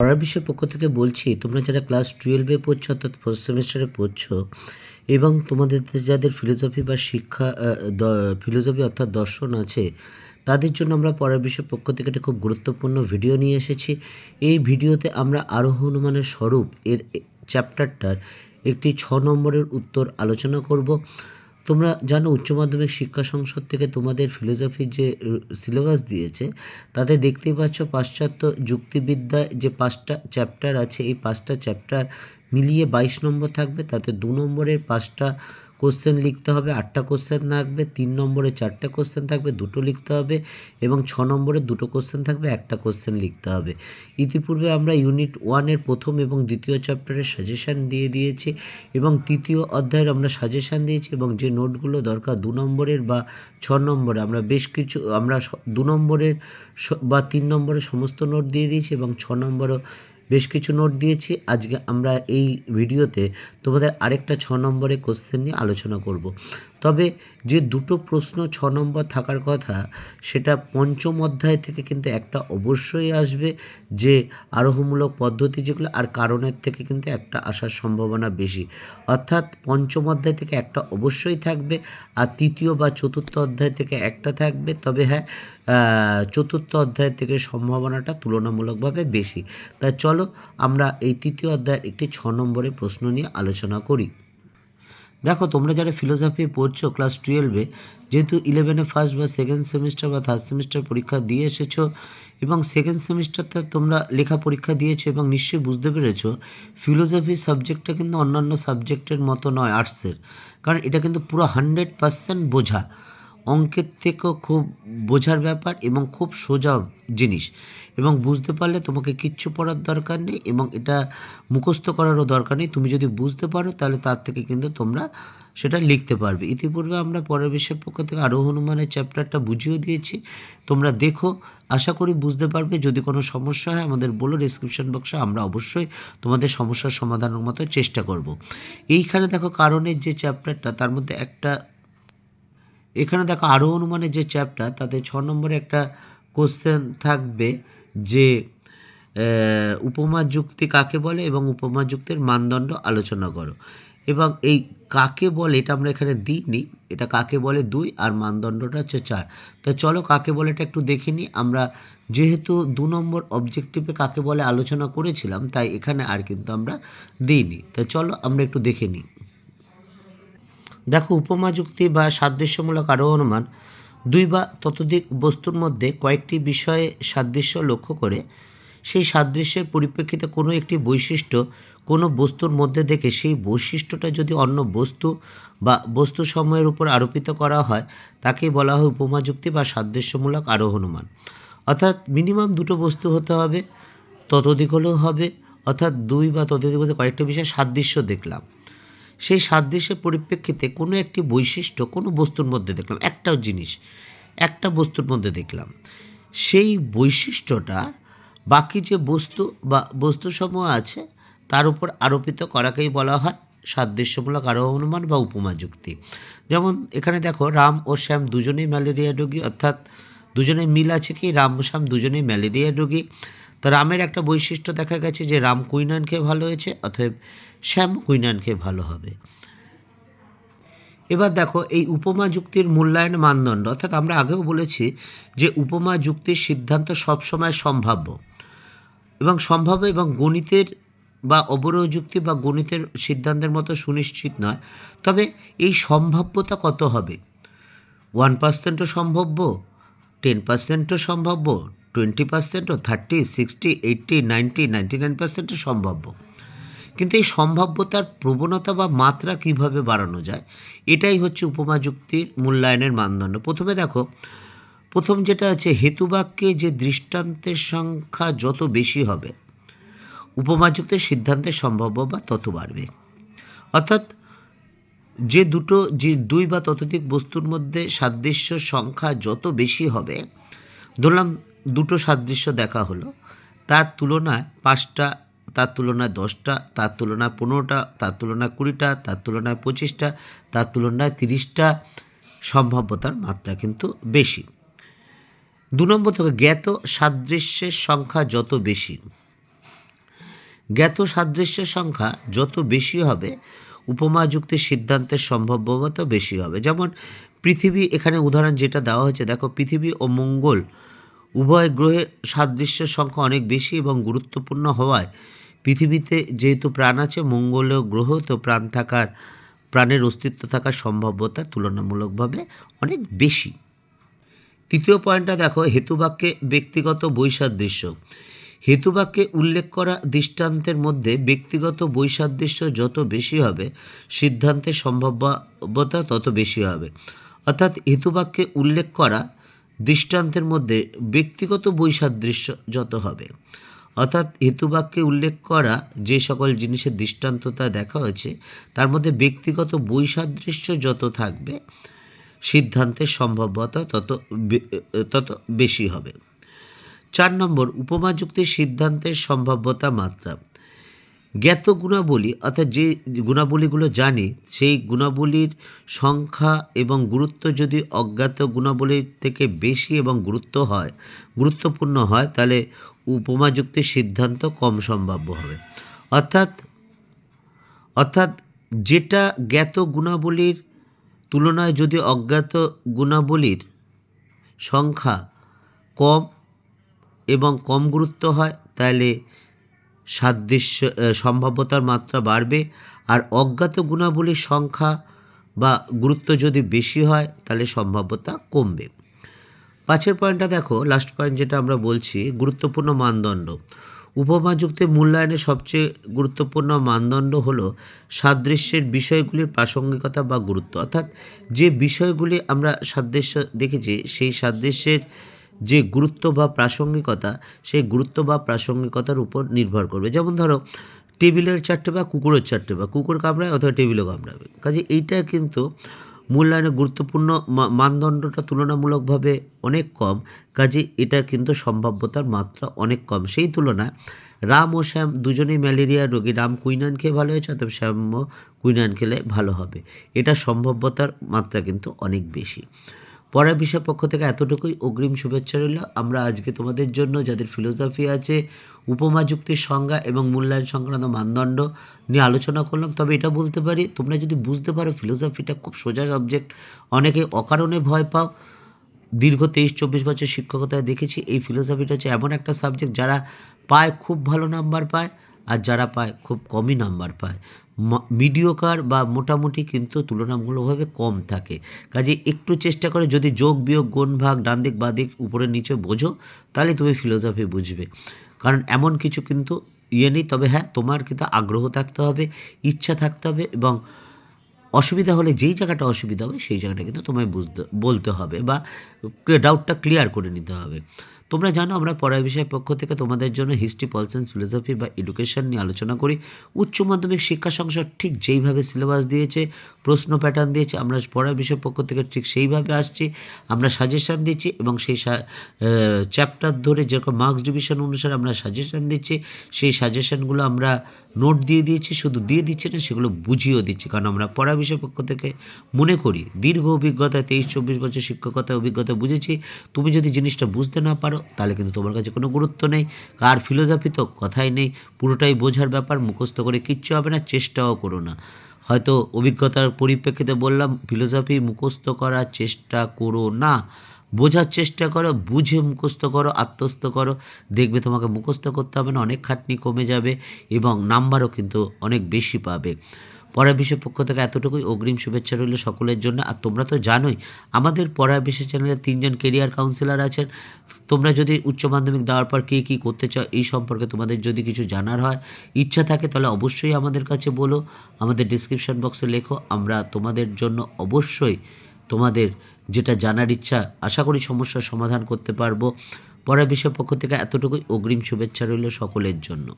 পড়ার বিষয়ের পক্ষ থেকে বলছি, তোমরা যারা ক্লাস টুয়েলভে পড়ছো, অর্থাৎ ফার্স্ট সেমিস্টারে পড়ছো, এবং তোমাদের যাদের ফিলোসফি বা শিক্ষা ফিলোসফি অর্থাৎ দর্শন আছে, তাদের জন্য আমরা পড়ার বিষয়ের পক্ষ থেকে একটা খুব গুরুত্বপূর্ণ ভিডিও নিয়ে এসেছি। এই ভিডিওতে আমরা আরোহ হনুমানের স্বরূপ এর চ্যাপ্টারটার একটি ছ নম্বরের উত্তর আলোচনা করব। তোমরা জানো উচ্চ মাধ্যমিক শিক্ষা সংসদ থেকে তোমাদের ফিলোসফির যে সিলেবাস দিয়েছে, তাতে দেখতেই পাচ্ছ পাশ্চাত্য যুক্তিবিদ্যায় যে পাঁচটা চ্যাপ্টার আছে, এই পাঁচটা চ্যাপ্টার মিলিয়ে বাইশ নম্বর থাকবে, তাতে দু নম্বরের পাঁচটা কোশ্চেন লিখতে হবে, আটটা কোশ্চেন থাকবে, তিন নম্বরে চারটে কোশ্চেন থাকবে, দুটো লিখতে হবে এবং ছ নম্বরে দুটো কোশ্চেন থাকবে, একটা কোশ্চেন লিখতে হবে। ইতিপূর্বে আমরা ইউনিট ওয়ানের প্রথম এবং দ্বিতীয় চ্যাপ্টারের সাজেশান দিয়ে দিয়েছি এবং তৃতীয় অধ্যায়ের আমরা সাজেশান দিয়েছি এবং যে নোটগুলো দরকার দু নম্বরের বা ছ নম্বরে, আমরা বেশ কিছু, আমরা দু নম্বরের বা তিন নম্বরের সমস্ত নোট দিয়ে দিয়েছি এবং ছ নম্বরও বেশ কিছু নোট দিয়েছি। আজকে আমরা এই ভিডিওতে তোমাদের আরেকটা ছ নম্বরের কোশ্চেন নিয়ে আলোচনা করব। তবে যে দুটো প্রশ্ন ছ নম্বর থাকার কথা, সেটা পঞ্চম অধ্যায় থেকে কিন্তু একটা অবশ্যই আসবে যে আরোহমূলক পদ্ধতি যেগুলো আর কারণের থেকে কিন্তু একটা আসার সম্ভাবনা বেশি। অর্থাৎ পঞ্চম অধ্যায় থেকে একটা অবশ্যই থাকবে আর তৃতীয় বা চতুর্থ অধ্যায় থেকে একটা থাকবে। তবে হ্যাঁ চতুর্থ অধ্যায় থেকে সম্ভাবনাটা তুলনামূলকভাবে বেশি। তা চলো আমরা এই তৃতীয় অধ্যায়ের একটি ছ নম্বরের প্রশ্ন নিয়ে আলোচনা করি। দেখো, তোমরা যারা ফিলোসফি পড়ছো ক্লাস টুয়েলভে যেহেতু ইলেভেনে ফার্স্ট বা সেকেন্ড সেমিস্টার বা থার্ড সেমিস্টার পরীক্ষা দিয়ে এসেছ এবং সেকেন্ড সেমিস্টারটা তোমরা লেখা পরীক্ষা দিয়েছ এবং নিশ্চয়ই বুঝতে পেরেছ ফিলোসফি সাবজেক্টটা কিন্তু অন্যান্য সাবজেক্টের মতো নয় আর্টসের কারণ এটা কিন্তু পুরো হান্ড্রেড পার্সেন্ট বোঝা। অঙ্কের থেকেও খুব বোঝার ব্যাপার এবং খুব সোজা জিনিস এবং বুঝতে পারলে তোমাকে কিচ্ছু পড়ার দরকার নেই এবং এটা মুখস্থ করারও দরকার নেই। তুমি যদি বুঝতে পারো তাহলে তার থেকে কিন্তু তোমরা সেটা লিখতে পারবে। ইতিপূর্বে আমরা পরের বিষয়ের পক্ষ থেকে আরও হনুমানের চ্যাপ্টারটা বুঝিয়ে দিয়েছি। তোমরা দেখো, আশা করি বুঝতে পারবে। যদি কোনো সমস্যা হয় আমাদের বলো ডিসক্রিপশন বক্সে আমরা অবশ্যই তোমাদের সমস্যার সমাধানের মতো চেষ্টা করব। এইখানে দেখো কারণের যে চ্যাপ্টারটা, তার মধ্যে একটা এখানে দেখো আরও অনুমানের যে চ্যাপ্টার তাতে ছ নম্বরে একটা কোশ্চেন থাকবে যে উপমা যুক্তি কাকে বলে এবং উপমা যুক্তির মানদণ্ড আলোচনা করো। এবং এই কাকে বলে এটা আমরা এখানে দিইনি, এটা কাকে বলে দুই আর মানদণ্ডটা হচ্ছে চার। তো চলো কাকে বলে এটা একটু দেখে নিই। আমরা যেহেতু দু নম্বর অবজেক্টিভে কাকে বলে আলোচনা করেছিলাম, তাই এখানে আর কিন্তু আমরা দিইনি। তো চলো আমরা একটু দেখে নিই। দেখো, উপমা, যুক্তি বা সাদৃশ্যমূলক আরও অনুমান। দুই বা ততোধিক বস্তুর মধ্যে কয়েকটি বিষয়ে সাদৃশ্য লক্ষ্য করে। সেই সাদৃশ্যের পরিপ্রেক্ষিতে কোনো একটি বৈশিষ্ট্য কোনো বস্তুর মধ্যে দেখে সেই বৈশিষ্ট্যটা যদি অন্য বস্তু বা বস্তু সময়ের উপর আরোপিত করা হয় তাকেই বলা হয় উপমা, যুক্তি বা সাদৃশ্যমূলক আরোহ অনুমান। অর্থাৎ মিনিমাম দুটো বস্তু হতে হবে, ততোধিক হলেও হবে। অর্থাৎ দুই বা ততোধিক কয়েকটা বিষয়ে সাদৃশ্য দেখলাম। সেই সাদৃশ্যের পরিপ্রেক্ষিতে কোনো একটি বৈশিষ্ট্য কোনো বস্তুর মধ্যে দেখলাম একটা জিনিস, একটা বস্তুর মধ্যে দেখলাম। সেই বৈশিষ্ট্যটা বাকি যে বস্তু বা বস্তুসমূহ আছে, তার উপর আরোপিত করাকেই বলা হয় সাদৃশ্যমূলক আরও অনুমান বা উপমা যুক্তি। যেমন এখানে দেখো, রাম ও শ্যাম দুজনেই ম্যালেরিয়া রোগী, অর্থাৎ দুজনে মিল আছে কি? রাম ও শ্যাম দুজনেই ম্যালেরিয়া রোগী। তো রামের একটা বৈশিষ্ট্য দেখা গেছে যে রাম কুইনান খেয়ে ভালো হয়েছে, অতএব শ্যাম কুইনান খেয়ে ভালো হবে। এবার দেখো, এই উপমা যুক্তির মূল্যায়ন মানদণ্ড, অর্থাৎ আমরা আগেও বলেছি যে উপমা যুক্তির সিদ্ধান্ত সবসময় সম্ভাব্য। এবং সম্ভাব্য এবং গণিতের বা অবরোহ যুক্তি বা গণিতের সিদ্ধান্তের মতো সুনিশ্চিত নয়। তবে এই সম্ভাব্যতা কত হবে? ওয়ান পার্সেন্টও সম্ভাব্য, টেন পার্সেন্টও সম্ভাব্য টোয়েন্টি পার্সেন্ট ও thirty sixty eighty ninety ninety nine পার্সেন্টও সম্ভাব্য। কিন্তু এই সম্ভাব্যতার প্রবণতা বা মাত্রা কীভাবে বাড়ানো যায়, এটাই হচ্ছে উপমা যুক্তির মূল্যায়নের মানদণ্ড। প্রথমে দেখো, প্রথম যেটা আছে, হেতুবাক্যে যে দৃষ্টান্তের সংখ্যা যত বেশি হবে উপমা যুক্তির সিদ্ধান্তের সম্ভাব্য বা তত বাড়বে। অর্থাৎ যে দুটো, যে দুই বা ততোধিক বস্তুর মধ্যে সাদৃশ্য সংখ্যা যত বেশি হবে, ধরলাম দুটো সাদৃশ্য দেখা হলো। তার তুলনায় পাঁচটা, তার তুলনায় দশটা, তার তুলনায় পনেরোটা, তার তুলনায় কুড়িটা, তার তুলনায় পঁচিশটা, তার তুলনায় তিরিশটা সম্ভাব্যতার মাত্রা কিন্তু বেশি। দু নম্বর থেকে জ্ঞাত সাদৃশ্যের সংখ্যা যত বেশি, জ্ঞাত সাদৃশ্যের সংখ্যা যত বেশি হবে, উপমা যুক্তির সিদ্ধান্তের সম্ভাব্যতা বেশি হবে। যেমন পৃথিবী, এখানে উদাহরণ যেটা দেওয়া হয়েছে, দেখো পৃথিবী ও মঙ্গল উভয় গ্রহে সাদৃশ্যের সংখ্যা অনেক বেশি এবং গুরুত্বপূর্ণ হওয়ায় পৃথিবীতে যেহেতু প্রাণ আছে মঙ্গলীয় গ্রহ, তো প্রাণ থাকার, প্রাণের অস্তিত্ব থাকার সম্ভাব্যতা তুলনামূলকভাবে অনেক বেশি। তৃতীয় পয়েন্টটা দেখো, হেতুবাক্যে ব্যক্তিগত বৈসাদৃশ্য। হেতুবাক্যে উল্লেখ করা দৃষ্টান্তের মধ্যে ব্যক্তিগত বৈসাদৃশ্য যত বেশি হবে, সিদ্ধান্তের সম্ভাব্যতা তত বেশি হবে। অর্থাৎ হেতুবাক্যে উল্লেখ করা দৃষ্টান্তের মধ্যে ব্যক্তিগত বৈসাদৃশ্য যত হবে। অর্থাৎ হেতুবাক্যে উল্লেখ করা যে সকল জিনিসের দৃষ্টান্ততা দেখা হয়েছে, তার মধ্যে ব্যক্তিগত বৈসাদৃশ্য যত থাকবে সিদ্ধান্তের সম্ভাব্যতা তত তত বেশি হবে। চার নম্বর, উপমা যুক্তির সিদ্ধান্তের সম্ভাব্যতা মাত্রা। জ্ঞাত গুণাবলী অর্থাৎ যে গুণাবলীগুলো জানি, সেই গুণাবলীর সংখ্যা এবং গুরুত্ব যদি অজ্ঞাত গুণাবলীর থেকে বেশি এবং গুরুত্ব হয়, গুরুত্বপূর্ণ হয়, তাহলে উপমা যুক্তির সিদ্ধান্ত কম সম্ভাব্য হবে। অর্থাৎ অর্থাৎ যেটা জ্ঞাত গুণাবলীর তুলনায় যদি অজ্ঞাত গুণাবলীর সংখ্যা কম এবং কম গুরুত্ব হয়, তাহলে সাদৃশ্য সম্ভাব্যতার মাত্রা বাড়বে। আর অজ্ঞাত গুণাবলীর সংখ্যা বা গুরুত্ব যদি বেশি হয়, তাহলে সম্ভাব্যতা কমবে। পাঁচের পয়েন্টটা দেখো লাস্ট পয়েন্ট যেটা আমরা বলছি, গুরুত্বপূর্ণ মানদণ্ড। উপমা যুক্তির মূল্যায়নের সবচেয়ে গুরুত্বপূর্ণ মানদণ্ড হলো সাদৃশ্যের বিষয়গুলির প্রাসঙ্গিকতা বা গুরুত্ব। অর্থাৎ যে বিষয়গুলি আমরা সাদৃশ্য দেখেছি, সেই সাদৃশ্যের যে গুরুত্ব বা প্রাসঙ্গিকতা, সেই গুরুত্ব বা প্রাসঙ্গিকতার উপর নির্ভর করবে। যেমন ধরো, টেবিলের চারটে বা কুকুরের চারটে বা কুকুর কামড়ায় অথবা টেবিলও কামড়াবে। কাজে এইটা কিন্তু মূল্যায়নের গুরুত্বপূর্ণ মানদণ্ডটা তুলনামূলকভাবে অনেক কম, কাজে এটা কিন্তু সম্ভাব্যতার মাত্রা অনেক কম। সেই তুলনায় রাম ও শ্যাম দুজনেই ম্যালেরিয়া রোগী। রাম কুইনান খেয়ে ভালো হয়েছে অথবা শ্যামও কুইনান খেলে ভালো হবে। এটা সম্ভাব্যতার মাত্রা কিন্তু অনেক বেশি। পড়ার বিষয় পক্ষ থেকে এতটুকুই। অগ্রিম শুভেচ্ছা রইল। আমরা আজকে তোমাদের জন্য যাদের ফিলোসফি আছে, উপমা যুক্তির সংজ্ঞা এবং মূল্যায়ন সংক্রান্ত মানদণ্ড নিয়ে আলোচনা করলাম, তবে এটা বলতে পারি, তোমরা যদি বুঝতে পারো ফিলোসফিটা খুব সোজা সাবজেক্ট অনেকে অকারণে ভয় পাও। দীর্ঘ তেইশ, চব্বিশ বছর শিক্ষকতায় দেখেছি, এই ফিলোসফিটা হচ্ছে এমন একটা সাবজেক্ট যারা পায় খুব ভালো নাম্বার পায়, আর যারা পায় খুব কমই নাম্বার পায়। মিডিওকার বা মোটামুটি কিন্তু তুলনামূলকভাবে কম থাকে। কাজে একটু চেষ্টা করে যদি যোগ, বিয়োগ, গুণ, ভাগ, ডান দিক, বা দিক উপরে নিচে বোঝো, তাহলে তুমি ফিলোসফি বুঝবে। কারণ এমন কিছু কিন্তু ইয়ে নেই, তবে হ্যাঁ তোমার কিন্তু আগ্রহ থাকতে হবে, ইচ্ছা থাকতে হবে এবং অসুবিধা হলে যেই জায়গাটা অসুবিধা হবে, সেই জায়গাটা কিন্তু তোমায় বুঝতে, বলতে হবে বা ডাউটটা ক্লিয়ার করে নিতে হবে। তোমরা জানো, আমরা পড়ার বিষয়ের পক্ষ থেকে তোমাদের জন্য হিস্ট্রি পলিসেন্স ফিলোসফি বা এডুকেশন নিয়ে আলোচনা করি। উচ্চ মাধ্যমিক শিক্ষা সংসদ ঠিক যেইভাবে সিলেবাস দিয়েছে, প্রশ্ন প্যাটার্ন দিয়েছে, আমরা পড়ার বিষয়ের পক্ষ থেকে ঠিক সেইভাবে আসছি, আমরা সাজেশান দিচ্ছি এবং সেই চ্যাপ্টার ধরে যেরকম মার্কস ডিভিশন অনুসারে আমরা সাজেশান দিচ্ছি, সেই সাজেশানগুলো আমরা নোট দিয়ে দিয়েছি, শুধু দিয়ে দিচ্ছি না, সেগুলো বুঝিয়েও দিচ্ছি। কারণ আমরা পড়া বিষয় পক্ষ থেকে মনে করি, দীর্ঘ অভিজ্ঞতা তেইশ চব্বিশ বছর শিক্ষকতায় অভিজ্ঞতা বুঝেছি। তুমি যদি জিনিসটা বুঝতে না পারো, তাহলে কিন্তু তোমার কাছে কোনো গুরুত্ব নেই। কার ফিলোসফি তো কথাই নেই, পুরোটাই বোঝার ব্যাপার, মুখস্থ করে কিচ্ছু হবে না, চেষ্টাও করো না। হয়তো অভিজ্ঞতার পরিপ্রেক্ষিতে বললাম ফিলোসফি মুখস্থ করার চেষ্টা করো না। বোঝার চেষ্টা করো, বুঝে মুখস্থ করো, আত্মস্থ করো। দেখবে তোমাকে মুখস্থ করতে হবে না, অনেক খাটনি কমে যাবে এবং নাম্বারও কিন্তু অনেক বেশি পাবে। পড়ার বিষয় পক্ষ থেকে এতটুকুই। অগ্রিম শুভেচ্ছা রইল সকলের জন্য। আর তোমরা তো জানোই, আমাদের পড়ার বিষয় চ্যানেলে তিনজন কেরিয়ার কাউন্সিলর আছেন। তোমরা যদি উচ্চ মাধ্যমিক দেওয়ার পর কী কী করতে চাও, এই সম্পর্কে তোমাদের যদি কিছু জানার হয়, ইচ্ছা থাকে তাহলে অবশ্যই আমাদের কাছে বলো। আমাদের ডিসক্রিপশন বক্সে লেখো। আমরা তোমাদের জন্য অবশ্যই তোমাদের যেটা জানার ইচ্ছা, আশা করি সমস্যার সমাধান করতে পারব। পরের বিষয় পক্ষ থেকে এতটুকুই। অগ্রিম শুভেচ্ছা রইল সকলের জন্য।